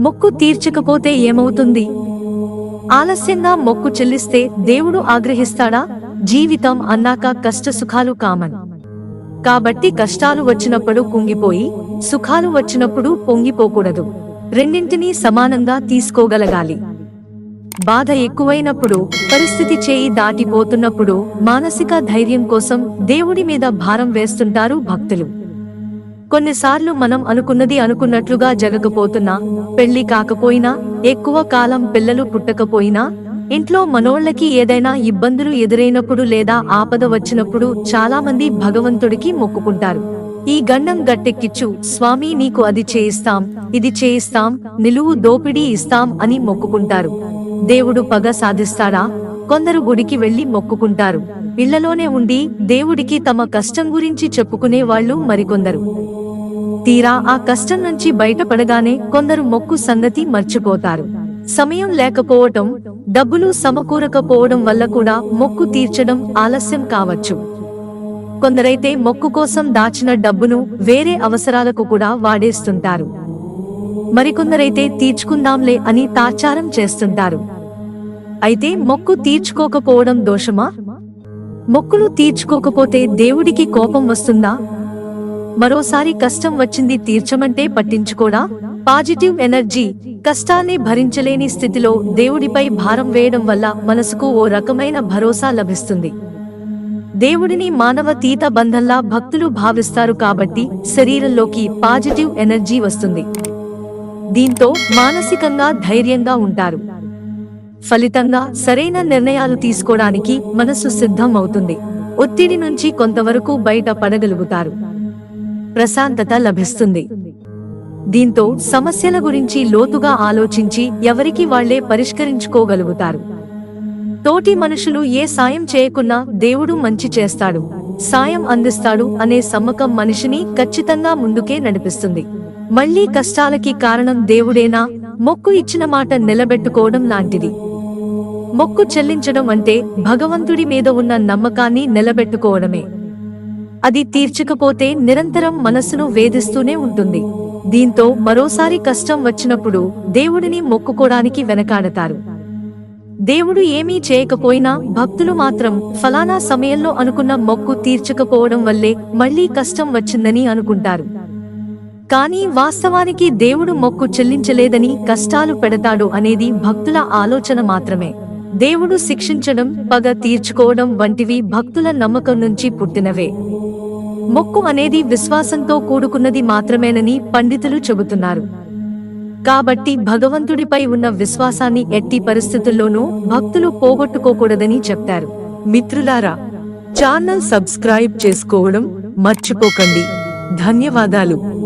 మొక్కు తీర్చకపోతే ఏమవుతుంది? ఆలస్యంగా మొక్కు చెల్లిస్తే దేవుడు ఆగ్రహిస్తాడా? జీవితం అన్నాక కష్ట సుఖాలు కామన్. కాబట్టి కష్టాలు వచ్చినప్పుడు కుంగిపోయి సుఖాలు వచ్చినప్పుడు పొంగిపోకూడదు. రెండింటినీ సమానంగా తీసుకోగలగాలి. బాధ ఎక్కువైనప్పుడు పరిస్థితి చేయి దాటిపోతున్నప్పుడు మానసిక ధైర్యం కోసం దేవుడి మీద భారం వేస్తుంటారు భక్తులు. కొన్నిసార్లు మనం అనుకున్నది అనుకున్నట్లుగా జరగకపోతున్నా పెళ్ళి కాకపోయినా ఎక్కువ కాలం పిల్లలు పుట్టకపోయినా ఇంట్లో మనోళ్ళకి ఏదైనా ఇబ్బందులు ఎదురైనప్పుడు లేదా ఆపద వచ్చినప్పుడు చాలా మంది భగవంతుడికి మొక్కుకుంటారు. ఈ గండం గట్టెక్కిచ్చు స్వామి నీకు అది చేయిస్తాం ఇది చేయిస్తాం నిలువు దోపిడీ ఇస్తాం అని మొక్కుకుంటారు. దేవుడు పగ సాధిస్తాడా? కొందరు గుడికి వెళ్ళి మొక్కుకుంటారు. ఇళ్ళలోనే ఉండి దేవుడికి తమ కష్టం గురించి చెప్పుకునే వాళ్ళు మరికొందరు. తీరా ఆ కష్టం నుంచి బయటపడగానే కొందరు మొక్కు సంగతి మర్చిపోతారు. సమయం లేకపోవటం డబ్బులు సమకూరకపోవడం వల్ల కూడా మొక్కు తీర్చడం ఆలస్యం కావచ్చు. కొందరైతే మొక్కు కోసం దాచిన డబ్బును వేరే అవసరాలకు కూడా వాడేస్తుంటారు. మరికొందరైతే తీర్చుకుందాంలే అని తాచారం చేస్తుంటారు. అయితే మొక్కు తీర్చుకోకపోవడం దోషమా? మొక్కులు తీర్చుకోకపోతే దేవుడికి కోపం వస్తుందా? మరోసారి కష్టం వచ్చింది తీర్చమంటే పట్టించుకోడా? పాజిటివ్ ఎనర్జీ కష్టాన్ని భరించలేని స్థితిలో దేవుడిపై భారం వేయడం వల్ల మనసుకు ఓ రకమైన భరోసా లభిస్తుంది. దేవుడిని మానవతీత బంధంలా భక్తులు భావిస్తారు కాబట్టి శరీరంలోకి పాజిటివ్ ఎనర్జీ వస్తుంది. దీంతో మానసికంగా ధైర్యంగా ఉంటారు. ఫలితంగా సరైన నిర్ణయాలు తీసుకోవడానికి మనసు సిద్ధం అవుతుంది ఒత్తిడి నుంచి కొంతవరకు బయట పడగలుగుతారు. ప్రశాంతత లభిస్తుంది. దీంతో సమస్యల గురించి లోతుగా ఆలోచించి ఎవరికి వాళ్ళే పరిష్కరించుకోగలుగుతారు. తోటి మనుషులు ఏ సాయం చేయకున్నా దేవుడు మంచి చేస్తాడు సాయం అందిస్తాడు అనే సమ్మకం మనిషిని ఖచ్చితంగా ముందుకే నడిపిస్తుంది. మళ్ళీ కష్టాలకి కారణం దేవుడేనా? మొక్కు ఇచ్చిన మాట నిలబెట్టుకోవడం లాంటిది. మొక్కు చెల్లించడం అంటే భగవంతుడి మీద ఉన్న నమ్మకాన్ని నిలబెట్టుకోవడమే. అది తీర్చకపోతే నిరంతరం మనస్సును వేధిస్తూనే ఉంటుంది. దీంతో మరోసారి కష్టం వచ్చినప్పుడు దేవుడిని మొక్కుకోడానికి వెనకాడతారు. దేవుడు ఏమీ చేయకపోయినా భక్తులు మాత్రం ఫలానా సమయంలో అనుకున్న మొక్కు తీర్చకపోవడం వల్లే మళ్ళీ కష్టం వచ్చిందని అనుకుంటారు. కానీ వాస్తవానికి దేవుడు మొక్కు చెల్లించలేదని కష్టాలు పెడతాడు అనేది భక్తుల ఆలోచన మాత్రమే. దేవుడు శిక్షించడం పగ తీర్చుకోవడం వంటివి భక్తుల నమ్మకం నుంచి పుట్టినవే. మొక్కు అనేది విశ్వాసంతో కూడుకున్నది మాత్రమేనని పండితులు చెబుతున్నారు. కాబట్టి భగవంతుడిపై ఉన్న విశ్వాసాన్ని ఎట్టి పరిస్థితుల్లోనూ భక్తులు పోగొట్టుకోకూడదని చెప్తారు. మిత్రులారా ఛానల్ సబ్స్క్రైబ్ చేసుకోవడం మర్చిపోకండి. ధన్యవాదాలు.